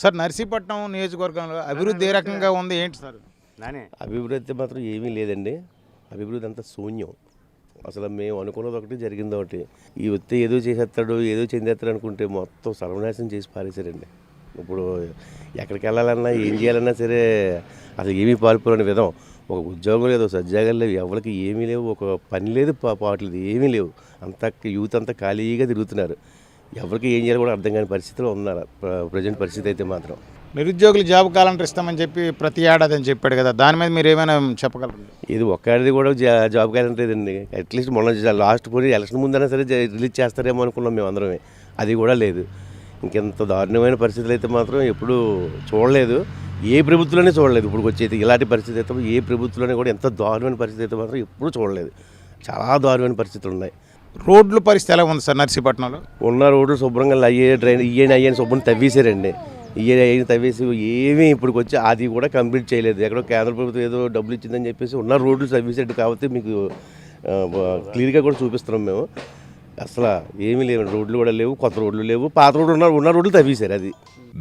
Sir Narsipatnam నియోజకవర్గంలో అభివృద్ధి ఏ రకంగా ఉంది? ఏంటి సార్? అభివృద్ధి మాత్రం ఏమీ లేదండి. అభివృద్ధి అంతా శూన్యం. అసలు మేము అనుకున్నది ఒకటి జరిగింది ఒకటి. ఈ వస్తే ఏదో చేసేస్తాడు ఏదో చెందేస్తాడు అనుకుంటే మొత్తం సర్వనాశనం చేసి పారేశారండి. ఇప్పుడు ఎక్కడికి వెళ్ళాలన్నా ఏం చేయాలన్నా సరే అసలు ఏమీ పాల్పోలేని విధం. ఒక ఉద్యోగం లేదు సజ్జాగాలు లేవు ఎవరికి ఏమీ లేవు ఒక పని లేదు పా పాటలేదు ఏమీ లేవు. అంతా యూత్ అంతా ఖాళీగా తిరుగుతున్నారు. ఎవరికి ఏం చేయాలో కూడా అర్థం కాని పరిస్థితిలో ఉన్నారు. ప్రజెంట్ పరిస్థితి అయితే మాత్రం. నిరుద్యోగులు జాబ్ క్యాలెండర్ ఇస్తామని చెప్పి ప్రతి ఏడాది అని చెప్పాడు కదా దాని మీద మీరు ఏమైనా చెప్పగలరు? ఇది ఒక్కడిది కూడా జా- జాబ్ క్యాలెండర్ లేదండి. అట్లీస్ట్ మొన్న లాస్ట్ పోనీ ఎలక్షన్ ముందైనా సరే రిలీజ్ చేస్తారేమో అనుకున్నాం మేము అందరమే. అది కూడా లేదు. ఇంకెంత దారుణమైన పరిస్థితులు అయితే మాత్రం ఎప్పుడు చూడలేదు. ఏ ప్రభుత్వంలోనే చూడలేదు ఇప్పుడు వచ్చేది. ఇలాంటి పరిస్థితి అయితే ఏ ప్రభుత్వంలోనే కూడా ఎంత దారుణమైన పరిస్థితి అయితే మాత్రం ఎప్పుడూ చూడలేదు. చాలా దారుణమైన పరిస్థితులు ఉన్నాయి. రోడ్ల పరిస్థితి ఎలా ఉంది సార్ నర్సీపట్నంలో? ఉన్న రోడ్లు శుభ్రంగా అయ్యే డ్రైన్ ఇయ్యని అయ్యని శుభ్రం తవ్వేశారండి. ఇయ్యని అయ్యని తవ్వేసి ఏమీ ఇప్పుడు వచ్చి అది కూడా కంప్లీట్ చేయలేదు. ఎక్కడో కేంద్ర ప్రభుత్వం ఏదో డబ్బులు ఇచ్చిందని చెప్పేసి ఉన్న రోడ్లు తవ్వేసాడు కాబట్టి మీకు క్లియర్గా కూడా చూపిస్తున్నాం మేము. అసలు ఏమీ లేవు. రోడ్లు కూడా లేవు కొత్త రోడ్లు లేవు పాత రోడ్లు ఉన్న ఉన్న రోడ్లు తవ్వేశారు అది.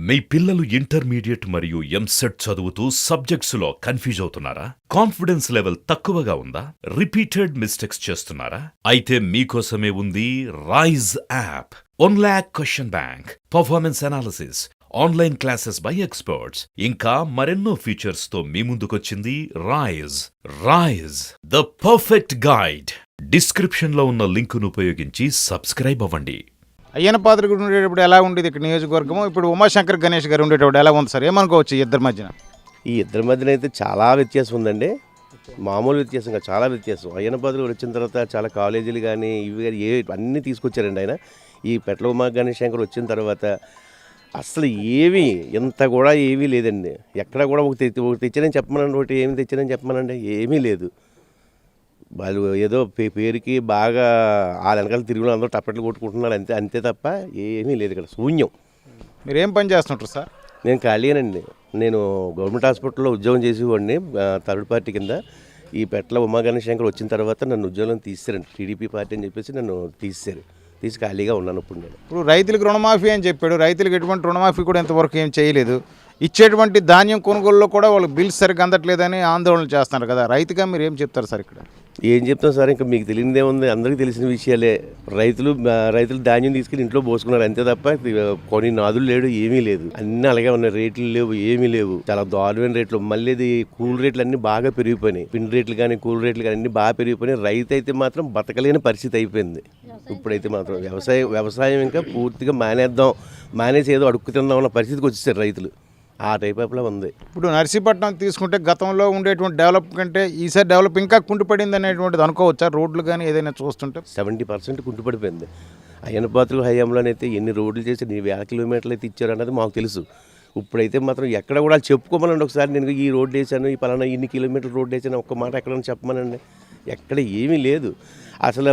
మీ పిల్లలు ఇంటర్మీడియట్ మరియు ఎంసెట్ చదువుతూ సబ్జెక్ట్స్లో కన్ఫ్యూజ్ అవుతున్నారా? కాన్ఫిడెన్స్ లెవెల్ తక్కువగా ఉందా? రిపీటెడ్ మిస్టేక్స్ చేస్తున్నారా? అయితే మీకోసమే ఉంది Rise app one lakh question bank performance analysis online classes by experts ఇంకా మరెన్నో ఫీచర్స్తో మీ ముందుకొచ్చింది Rise Rise the perfect guide డిస్క్రిప్షన్లో ఉన్న లింకును ఉపయోగించి సబ్స్క్రైబ్ అవ్వండి. అయ్యన పాత్రికుడు ఉండేటప్పుడు ఎలా ఉండేది ఇక్కడ నియోజకవర్గము? ఇప్పుడు ఉమాశంకర్ గణేష్ గారు ఉండేటప్పుడు ఎలా ఉంది సార్? ఏమనుకోవచ్చు ఈ ఇద్దరి మధ్యన? ఈ ఇద్దరి మధ్యన అయితే చాలా వ్యత్యాసం ఉందండి. మామూలు వ్యత్యాసం కాదు, చాలా వ్యత్యాసం. అయ్యన బదులు వచ్చిన తర్వాత చాలా కాలేజీలు కానీ ఇవి కానీ ఏ అన్నీ తీసుకొచ్చారండి ఆయన. ఈ పెట్ల ఉమా గణేష్ శంకర్ వచ్చిన తర్వాత అసలు ఏవి ఇంత కూడా ఏమీ లేదండి. ఎక్కడ కూడా ఒక తెచ్చి ఒకటి తెచ్చానని చెప్పమనండి ఒకటి ఏమి తెచ్చానని చెప్పమనండి ఏమీ లేదు. వాళ్ళు ఏదో పే- పేరుకి బాగా వాళ్ళ వెనకాల తిరుగులు అందరూ టప్పట్లు కొట్టుకుంటున్నారు అంతే అంతే తప్ప ఏమీ లేదు ఇక్కడ శూన్యం. మీరు ఏం పని చేస్తుంటారు సార్? నేను ఖాళీనండి నేను గవర్నమెంట్ హాస్పిటల్లో ఉద్యోగం చేసేవాడిని ఆ, థర్డ్ పార్టీ కింద. ఈ పెట్ల ఉమాగణేష్ శంకర్ వచ్చిన తర్వాత నన్ను ఉద్యోగం తీసారండి టీడీపీ పార్టీ అని చెప్పేసి నన్ను తీసారు తీసి ఖాళీగా ఉన్నాను ఇప్పుడు నేను. ఇప్పుడు రైతులకు రుణమాఫీ అని చెప్పాడు. రైతులకు ఎటువంటి రుణమాఫీ కూడా ఇంతవరకు ఏం చేయలేదు. ఇచ్చేటువంటి ధాన్యం కొనుగోలులో కూడా వాళ్ళు బిల్స్ సరిగ్గా అందట్లేదని ఆందోళన చేస్తున్నారు కదా. రైతుగా మీరు ఏం చెప్తారు సార్ ఇక్కడ? ఏం చెప్తాం సార్? ఇంకా మీకు తెలియదే ఉంది. అందరికీ తెలిసిన విషయాలే. రైతులు రైతులు ధాన్యం తీసుకుని ఇంట్లో పోసుకున్నారు. అంతే తప్ప కొన్ని నాదులు లేడు ఏమీ లేదు. అన్నీ అలాగే ఉన్నాయి. రేట్లు లేవు ఏమీ లేవు. చాలా దారుణమైన రేట్లు. మళ్ళీ ఇది కూల్ రేట్లు అన్నీ బాగా పెరిగిపోయినాయి. పిండి రేట్లు కానీ కూల్ రేట్లు కానీ అన్నీ బాగా పెరిగిపోయినాయి. రైతు అయితే మాత్రం బతకలేని పరిస్థితి అయిపోయింది. ఇప్పుడైతే మాత్రం వ్యవసాయం వ్యవసాయం ఇంకా పూర్తిగా మానేద్దాం. మానేసి ఏదో అడుక్కుతుందాం అన్న పరిస్థితికి వచ్చేసారు రైతులు. ఆ టైప్ ఆఫ్లో ఉంది. ఇప్పుడు నర్సీపట్నం తీసుకుంటే గతంలో ఉండేటువంటి డెవలప్ కంటే ఈసారి డెవలప్ ఇంకా కుంటుపడింది అనేటువంటిది అనుకోవచ్చా? రోడ్లు కానీ ఏదైనా చూస్తుంటే? సెవెంటీ పర్సెంట్ కుంటుపడిపోయింది. అయ్యన పాత్రలు హయాంలోనైతే ఎన్ని రోడ్లు చేసి ఎన్ని వేల కిలోమీటర్లు అయితే ఇచ్చారు అన్నది మాకు తెలుసు. ఇప్పుడైతే మాత్రం ఎక్కడ కూడా చెప్పుకోమనండి ఒకసారి. నేను ఈ రోడ్డు వేసాను ఈ పలానా ఇన్ని కిలోమీటర్ల రోడ్డు వేసాను ఒక్క మాట ఎక్కడైనా చెప్పమనండి. ఎక్కడ ఏమీ లేదు. అసలు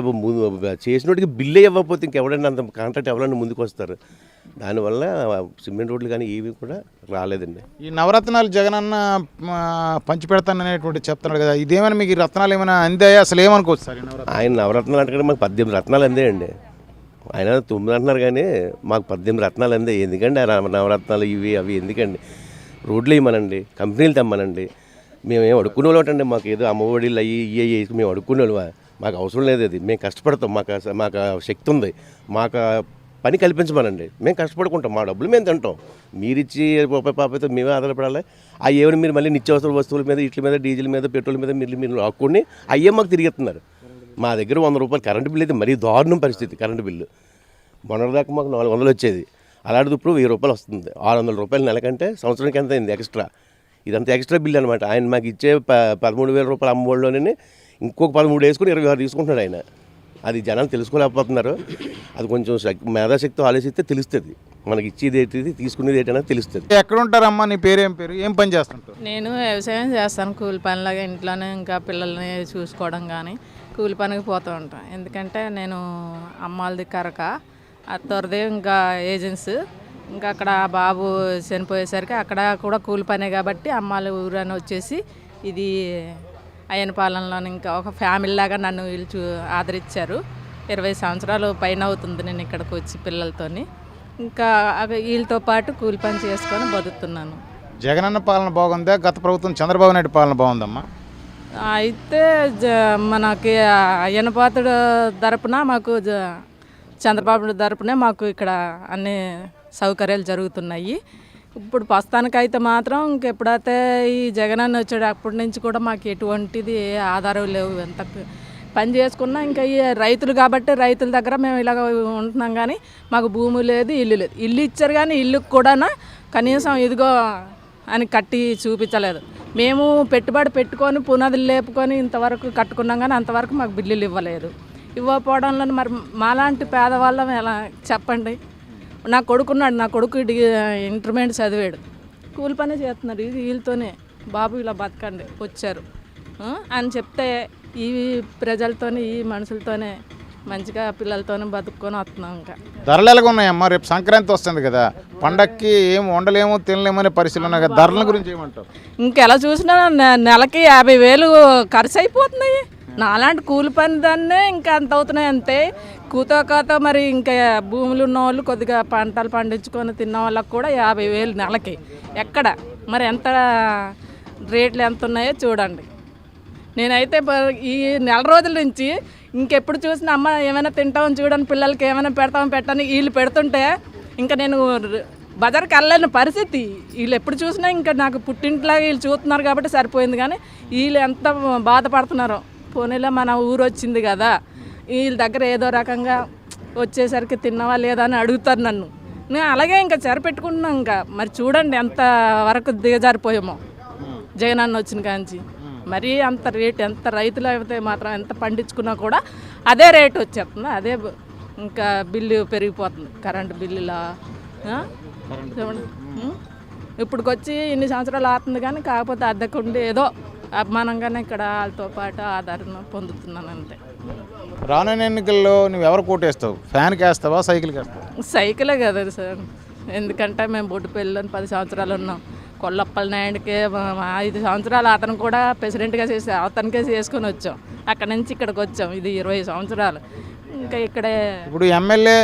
చేసినోటికి బిల్లు ఇవ్వకపోతే ఇంకెవడైనా అంత కాంట్రాక్ట్ ఎవరైనా ముందుకు వస్తారు దానివల్ల సిమెంట్ రోడ్లు కానీ ఏవి కూడా రాలేదండి. ఈ నవరత్నాలు జగనన్న పంచి పెడతాననేటువంటి చెప్తున్నాడు కదా ఇదేమైనా మీకు రత్నాలు ఏమైనా అందాయా? అసలు ఏమనుకోవచ్చు సార్ ఆయన నవరత్నాలు అంటే మాకు పద్దెనిమిది రత్నాలు అందేయండి. ఆయన తొమ్మిది అంటున్నారు కానీ మాకు పద్దెనిమిది రత్నాలు అందే ఎందుకండి నవరత్నాలు ఇవి అవి ఎందుకండి? రోడ్లు ఇవ్వమనండి కంపెనీలు తెమ్మనండి. మేము ఏం అడుక్కునే వాళ్ళండి మాకు ఏదో అమ్మఒడిలు అయ్యి ఇవి అయ్యి మేము అడుక్కునే వాళ్ళమా? మాకు అవసరం లేదు అది. మేము కష్టపడతాం మాకు మాకు శక్తి ఉంది. మాకు పని కల్పించమనండి. మేము కష్టపడుకుంటాం మా డబ్బులు మేము తింటాం. మీరిచ్చి రూపాయి పాపైతే మేమే ఆధారపడాలి. ఆ ఏమైనా మీరు మళ్ళీ నిత్యావసర వస్తువుల మీద ఇట్ల మీద డీజిల్ మీద పెట్రోల్ మీద మీరు మీరు ఆక్కుని అయ్యే మాకు తిరిగిస్తున్నారు. మా దగ్గర వంద రూపాయలు కరెంటు బిల్లు అయితే మరీ దారుణం పరిస్థితి కరెంటు బిల్లు. మొన్నటిదాకా మాకు నాలుగు వందలు వచ్చేది. అలాంటిది ఇప్పుడు వెయ్యి రూపాయలు వస్తుంది. ఆరు వందల రూపాయలు నెలకంటే సంవత్సరానికి ఎంత అయింది ఎక్స్ట్రా? ఇదంతా ఎక్స్ట్రా బిల్ అనమాట ఆయన మాకు ఇచ్చే ప పదమూడు వేల రూపాయలు అమ్మఒడిలోనే ఇంకొక పదమూడు వేసుకుని ఇరవై ఆరు తీసుకుంటున్నాడు ఆయన. అది జనాలు తెలుసుకోలేకపోతున్నారు. అది కొంచెం శక్- మేధాశక్తి ఆలోచిస్తే తెలుస్తుంది. మనకి ఇచ్చేది ఏంటిది తీసుకునేది ఏంటనేది తెలుస్తుంది. ఎక్కడ ఉంటారమ్మా నీ పేరు ఏం పేరు ఏం పని చేస్తుంటారు? నేను వ్యవసాయం చేస్తాను కూలి పనిలాగా ఇంట్లోనే ఇంకా పిల్లల్ని చూసుకోవడం కానీ కూలి పనికి పోతూ ఉంటాను ఎందుకంటే నేను అమ్మాలది కరక అత్తోరిది ఇంకా ఏజెన్సీ. ఇంకా అక్కడ బాబు చనిపోయేసరికి అక్కడ కూడా కూలి పనే కాబట్టి అమ్మాలి ఊరని వచ్చేసి ఇది అయ్యన పాలనలో ఇంకా ఒక ఫ్యామిలీ లాగా నన్ను వీళ్ళు చూ ఆదరించారు. ఇరవై సంవత్సరాలు పైన అవుతుంది నేను ఇక్కడికి వచ్చి పిల్లలతోని. ఇంకా అవి వీళ్ళతో పాటు కూలి పని చేసుకొని బతుకుతున్నాను. జగనన్న పాలన బాగుందా? గత ప్రభుత్వం చంద్రబాబు నాయుడు పాలన బాగుందమ్మా? అయితే జ మనకి అయ్యనపాతుడు తరపున మాకు జ చంద్రబాబు తరపునే మాకు ఇక్కడ అన్ని సౌకర్యాలు జరుగుతున్నాయి. ఇప్పుడు ప్రస్తుతానికైతే మాత్రం ఇంకెప్పుడైతే ఈ జగనన్న వచ్చాడు అప్పటి నుంచి కూడా మాకు ఎటువంటిది ఆధారం లేవు. ఎంత పని చేసుకున్నా ఇంకా ఈ రైతులు కాబట్టి రైతుల దగ్గర మేము ఇలాగ ఉంటున్నాం కానీ మాకు భూమి లేదు ఇల్లు లేదు. ఇల్లు ఇచ్చారు కానీ ఇల్లుకు కూడా కనీసం ఇదిగో అని కట్టి చూపించలేదు. మేము పెట్టుబడి పెట్టుకొని పునాదులు లేపుకొని ఇంతవరకు కట్టుకున్నాం కానీ అంతవరకు మాకు బిల్లులు ఇవ్వలేదు. ఇవ్వకపోవడంలో మరి మాలాంటి పేదవాళ్ళం ఎలా చెప్పండి? నా కొడుకున్నాడు నా కొడుకు ఇంటర్మీడియట్ చదివాడు. కూలి పని చేస్తున్నారు ఇది వీళ్ళతోనే. బాబు ఇలా బతకండి వచ్చారు. అని చెప్తే ఈ ప్రజలతోనే ఈ మనుషులతోనే మంచిగా పిల్లలతోనే బతుక్కొని వస్తున్నాం ఇంకా. ధరలు ఎలాగ ఉన్నాయమ్మా? రేపు సంక్రాంతి వస్తుంది కదా. పండక్కి ఏం వండలేము తినలేమనే పరిస్థితులు ఉన్నాయి కదా. ధరల గురించి ఏమంటావు? ఇంకెలా చూసినా నెలకి యాభై వేలు ఖర్చు అయిపోతున్నాయి. నాలాంటి కూలి పని దాన్నే ఇంకా అంత అవుతున్నాయి అంతే. కూతో కాతో మరి ఇంకా భూములు ఉన్న వాళ్ళు కొద్దిగా పంటలు పండించుకొని తిన్న వాళ్ళకి కూడా యాభై వేలు నెలకి. ఎక్కడ? మరి ఎంత రేట్లు ఎంత ఉన్నాయో చూడండి. నేనైతే ఈ నెల రోజుల నుంచి ఇంకెప్పుడు చూసినా అమ్మ ఏమైనా తింటామని చూడండి పిల్లలకి ఏమైనా పెడతామని పెట్టని వీళ్ళు పెడుతుంటే ఇంకా నేను బజార్కి వెళ్ళలేని పరిస్థితి. వీళ్ళు ఎప్పుడు చూసినా ఇంకా నాకు పుట్టింట్లాగా వీళ్ళు చూస్తున్నారు కాబట్టి సరిపోయింది కానీ వీళ్ళు ఎంత బాధపడుతున్నారో. పోనీలో మన ఊరు వచ్చింది కదా. వీళ్ళ దగ్గర ఏదో రకంగా వచ్చేసరికి తిన్నావా లేదా అని అడుగుతారు నన్ను. నేను అలాగే ఇంకా చెరపెట్టుకుంటున్నాం ఇంకా. మరి చూడండి ఎంత వరకు దిగజారిపోయామో. జగన్ అన్న వచ్చిన కాంచి. మరీ అంత రేట్ ఎంత రైతులు అయితే మాత్రం ఎంత పండించుకున్నా కూడా అదే రేట్ వచ్చేస్తుంది. అదే ఇంకా బిల్లు పెరిగిపోతుంది. కరెంటు బిల్లులా? చూడండి. ఇప్పటికొచ్చి ఇన్ని సంవత్సరాలు అవుతుంది కానీ కాకపోతే అద్దెకుండి ఏదో అభిమానంగానే ఇక్కడ వాళ్ళతో పాటు ఆధారం పొందుతున్నాను అంతే. రానున్న ఎన్నికల్లో నువ్వు ఎవరు కోటేస్తావు ఫ్యాన్కి వేస్తావా సైకిల్కి వేస్తావా సైకిలే కదా సార్. ఎందుకంటే మేము బొడ్డుపల్లిలోని పది సంవత్సరాలు ఉన్నాం. కొల్లప్పల నాయుడికి ఐదు సంవత్సరాలు అతను కూడా ప్రెసిడెంట్గా చేసి అతనికే చేసుకొని వచ్చాం. అక్కడ నుంచి ఇక్కడికి వచ్చాం. ఇది ఇరవై సంవత్సరాలు. ఇంకా ఇక్కడే ఇప్పుడు ఎమ్మెల్యే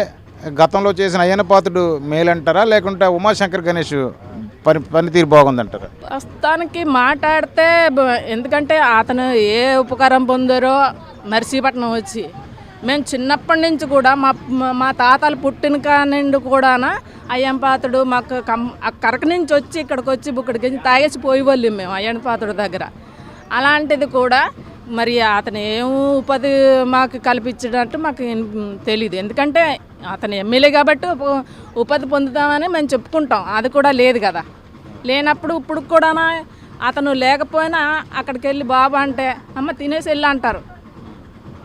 గతంలో చేసిన అయ్యన్న పాత్రుడు మేలంటారా? లేకుంటే ఉమాశంకర్ గణేష్ పని పనితీరు బాగుందంటారు. ప్రస్తుతానికి మాట్లాడితే ఎందుకంటే అతను ఏ ఉపకారం పొందారో నర్సీపట్నం వచ్చి. మేము చిన్నప్పటి నుంచి కూడా మా మా- తాతలు పుట్టిన కానిండి కూడా అయ్యంపాతుడు మాకు కం ఆ కరక నుంచి వచ్చి ఇక్కడికి వచ్చి ఇక్కడికి తాగేసి పోయేవాళ్ళం వాళ్ళం మేము అయ్యనపాతుడు దగ్గర. అలాంటిది కూడా మరి అతను ఏం ఉపాధి మాకు కల్పించినట్టు మాకు తెలియదు. ఎందుకంటే అతను ఎమ్మెల్యే కాబట్టి ఉపాధి పొందుతామని మేము చెప్పుకుంటాం. అది కూడా లేదు కదా. లేనప్పుడు ఇప్పుడు కూడా అతను లేకపోయినా అక్కడికి వెళ్ళి బాబా అంటే అమ్మ తినేసి వెళ్ళి అంటారు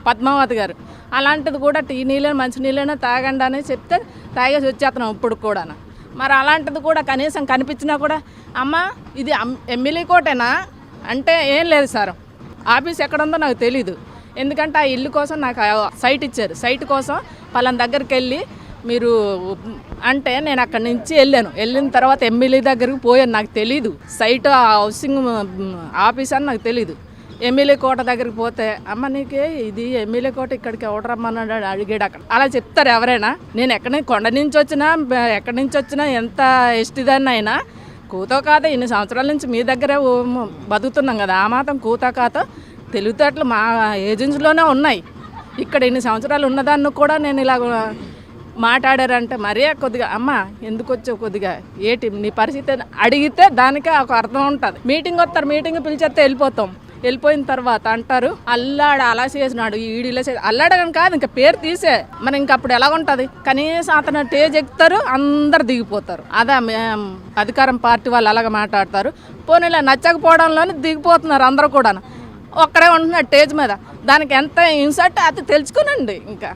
పద్మావతి గారు. అలాంటిది కూడా టీ నీళ్ళని మంచి నీళ్ళని తాగండి అని చెప్తే తాగేసి వచ్చేస్తున్నాం ఇప్పుడు కూడా మరి అలాంటిది కూడా కనీసం కనిపించినా కూడా అమ్మ ఇది ఎమ్మెల్యే కోటేనా? అంటే ఏం లేదు సార్. ఆఫీస్ ఎక్కడ ఉందో నాకు తెలీదు. ఎందుకంటే ఆ ఇల్లు కోసం నాకు సైట్ ఇచ్చారు. సైట్ కోసం పలాన దగ్గరికి వెళ్ళి మీరు అంటే నేను అక్కడి నుంచి వెళ్ళాను. వెళ్ళిన తర్వాత ఎమ్మెల్యే దగ్గరికి పోయాను. నాకు తెలీదు. సైట్ ఆ హౌసింగ్ ఆఫీస్ అని నాకు తెలీదు. ఎమ్మెల్యే కోట దగ్గరికి పోతే అమ్మ నీకే ఇది ఎమ్మెల్యే కోట ఇక్కడికి ఎవడు అడిగాడు అక్కడ. అలా చెప్తారు ఎవరైనా. నేను ఎక్కడి కొండ నుంచి వచ్చినా ఎక్కడి నుంచి వచ్చినా ఎంత ఎస్టిదాన్ని అయినా కూతో కాత ఇన్ని సంవత్సరాల నుంచి మీ దగ్గరే బతుకుతున్నాం కదా. ఆ మాత్రం కూతో కాత తెలివితేటలు మా ఏజెన్సీలోనే ఉన్నాయి. ఇక్కడ ఇన్ని సంవత్సరాలు ఉన్నదాన్ని కూడా నేను ఇలా మాట్లాడారంటే మరీ కొద్దిగా అమ్మ ఎందుకు వచ్చావు కొద్దిగా? ఏటి నీ పరిస్థితి? అడిగితే దానికే ఒక అర్థం ఉంటుంది. మీటింగ్ వస్తారు మీటింగ్ పిలిచేస్తే వెళ్ళిపోతాం. వెళ్ళిపోయిన తర్వాత అంటారు అల్లాడు అలా చేసినాడు ఈడు ఇలా చేసి అల్లాడని కాదు ఇంకా పేరు తీసే. మరి ఇంకా అప్పుడు ఎలా ఉంటుంది? కనీసం అతను టేజ్ ఎక్కుతారు అందరు దిగిపోతారు. అదే అధికారం పార్టీ వాళ్ళు అలాగ మాట్లాడతారు. పోనీలా నచ్చకపోవడంలోనే దిగిపోతున్నారు అందరూ కూడా ఒక్కడే ఉంటున్నాడు స్టేజ్ మీద. దానికి ఎంత ఇన్సర్ట్ అది తెలుసుకునండి ఇంకా.